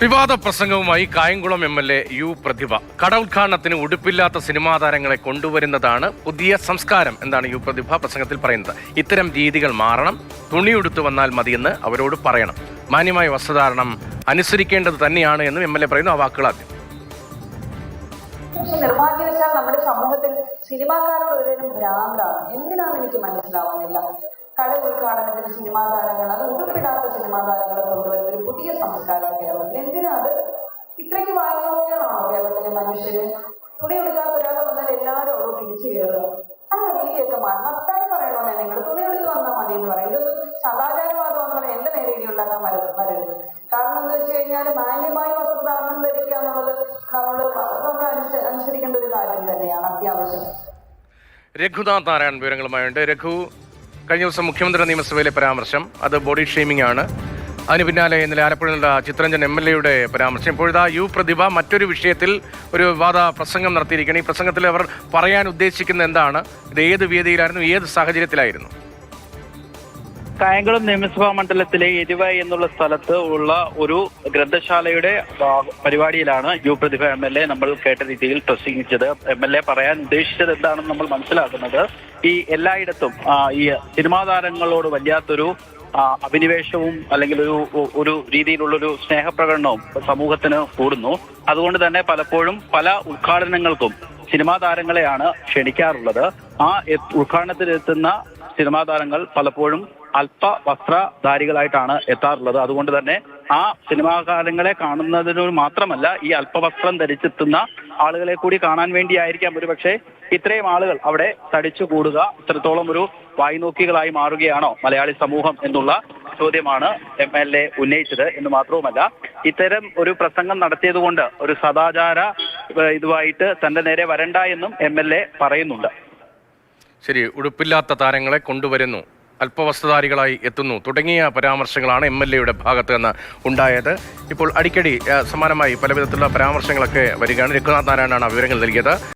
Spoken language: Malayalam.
വിവാദ പ്രസംഗവുമായി Kayamkulam M L A U Prathibha. കട ഉദ്ഘാടനത്തിന് ഉടുപ്പില്ലാത്ത സിനിമാ താരങ്ങളെ കൊണ്ടുവരുന്നതാണ് പുതിയ സംസ്കാരം എന്നാണ് യു പ്രതിഭ പ്രസംഗത്തിൽ പറയുന്നത്. ഇത്തരം രീതികൾ മാറണം തുണിയുടുത്തു വന്നാൽ മതിയെന്ന് അവരോട് പറയണം. മാന്യമായ വസ്ത്രധാരണം അനുസരിക്കേണ്ടത് തന്നെയാണ് എന്നും എം എൽ എ പറയുന്നു ആ വാക്കുകൾ ആദ്യം. നിർഭാഗ്യവശാൽ നമ്മുടെ സമൂഹത്തിൽ സിനിമാക്കാരോട് ഒരു ഭ്രാന്താണ്. എന്തിനാണെന്ന് എനിക്ക് മനസ്സിലാവുന്നില്ല. കട ഉദ്ഘാടനത്തിന് സിനിമാ താരങ്ങൾ അത് ഉടുപ്പിടാത്ത സിനിമാ താരങ്ങളെ കൊണ്ടുവരുന്ന ഒരു പുതിയ സംസ്കാരം കേരളത്തിൽ. എന്തിനാ അത്? ഇത്രയ്ക്ക് വായുനോക്കികളാണോ കേരളത്തിലെ മനുഷ്യന്? തുണി എടുക്കാത്ത ഒരാൾ വന്നാൽ എല്ലാവരും അവിടെ തിരിച്ചു കയറുക. ആ രീതിയൊക്കെ മാറി. വർത്താനം പറയണമെന്നേ നിങ്ങൾ? തുണി എടുത്ത് വന്നാൽ മതി എന്ന് പറയും. ഇതൊന്നും സദാചാരവാദമാണെന്ന് പറയാൻ എന്റെ നേരെ ഉണ്ടാക്കാൻ വരരുത് വരരുത്. കാരണം എന്താ വെച്ച് കഴിഞ്ഞാൽ മാന്യമായ വസ്ത്രധാരണം ധരിക്കുക എന്നുള്ളത് നമ്മൾ നമ്മൾ അനുസ- അനുസരിക്കേണ്ട ഒരു കാര്യം തന്നെയാണ് അത്യാവശ്യം. രഘുനാഥ് നാരായണൻ വിവരങ്ങളുമായുണ്ട്. രഘു കഴിഞ്ഞ ദിവസം മുഖ്യമന്ത്രി നിയമസഭയിലെ പരാമർശം. അത് ബോഡി ഷെയ്മിംഗ് ആണ്. അതിന് പിന്നാലെ ഇന്നലെ ആലപ്പുഴയിലുള്ള ചിത്രഞ്ജൻ എം എൽ എയുടെ പരാമർശം. ഇപ്പോഴിതാ യു പ്രതിഭ മറ്റൊരു വിഷയത്തിൽ ഒരു വിവാദ പ്രസംഗം നടത്തിയിരിക്കുകയാണ്. ഈ പ്രസംഗത്തിൽ അവർ പറയാൻ ഉദ്ദേശിക്കുന്നത് എന്താണ്? ഇത് ഏത് വേദിയിലായിരുന്നു? ഏത് സാഹചര്യത്തിലായിരുന്നു? കായംകുളം നിയമസഭാ മണ്ഡലത്തിലെ എരിവായി എന്നുള്ള സ്ഥലത്ത് ഉള്ള ഒരു ഗ്രന്ഥശാലയുടെ പരിപാടിയിലാണ് U Prathibha M L A നമ്മൾ കേട്ട രീതിയിൽ പ്രസംഗിച്ചത്. എം എൽ എ പറയാൻ ഉദ്ദേശിച്ചത് എന്താണെന്ന് നമ്മൾ മനസ്സിലാക്കുന്നത്. ഈ എല്ലായിടത്തും ഈ സിനിമാ താരങ്ങളോട് വല്ലാത്തൊരു അഭിനിവേശവും അല്ലെങ്കിൽ ഒരു ഒരു രീതിയിലുള്ളൊരു സ്നേഹപ്രകടനവും സമൂഹത്തിന് കൂടുന്നു. അതുകൊണ്ട് തന്നെ പലപ്പോഴും പല ഉദ്ഘാടനങ്ങൾക്കും സിനിമാ താരങ്ങളെയാണ് ക്ഷണിക്കാറുള്ളത്. ആ ഉദ്ഘാടനത്തിനെത്തുന്ന സിനിമാ താരങ്ങൾ പലപ്പോഴും അല്പ വസ്ത്രധാരികളായിട്ടാണ് എത്താറുള്ളത്. അതുകൊണ്ട് തന്നെ ആ സിനിമാ കാണുന്നതിനോട് കാണുന്നതിന് മാത്രമല്ല ഈ അല്പവസ്ത്രം ധരിച്ചെത്തുന്ന ആളുകളെ കൂടി കാണാൻ വേണ്ടിയായിരിക്കാം. ഒരു പക്ഷേ ഇത്രയും ആളുകൾ അവിടെ തടിച്ചു കൂടുക ഇത്രത്തോളം ഒരു വായ്നോക്കികളായി മാറുകയാണോ മലയാളി സമൂഹം എന്നുള്ള ചോദ്യമാണ് എം എൽ എ ഉന്നയിച്ചത്. എന്ന് മാത്രവുമല്ല ഇത്തരം ഒരു പ്രസംഗം നടത്തിയതുകൊണ്ട് ഒരു സദാചാര ഇതുമായിട്ട് തന്റെ നേരെ വരണ്ട എന്നും എം എൽ എ പറയുന്നുണ്ട്. ശരി ഉടുപ്പില്ലാത്ത താരങ്ങളെ കൊണ്ടുവരുന്നു. അല്പവസ്ത്രധാരികളായി എത്തുന്നു. തുടങ്ങിയ പരാമർശങ്ങളാണ് എം എൽ എയുടെ ഭാഗത്ത് നിന്ന് ഉണ്ടായത്. ഇപ്പോൾ അടിക്കടി സമാനമായി പലവിധത്തിലുള്ള പരാമർശങ്ങളൊക്കെ വരികയാണ്. രഘുനാഥ് നാരായണനാണ് വിവരങ്ങൾ നൽകിയത്.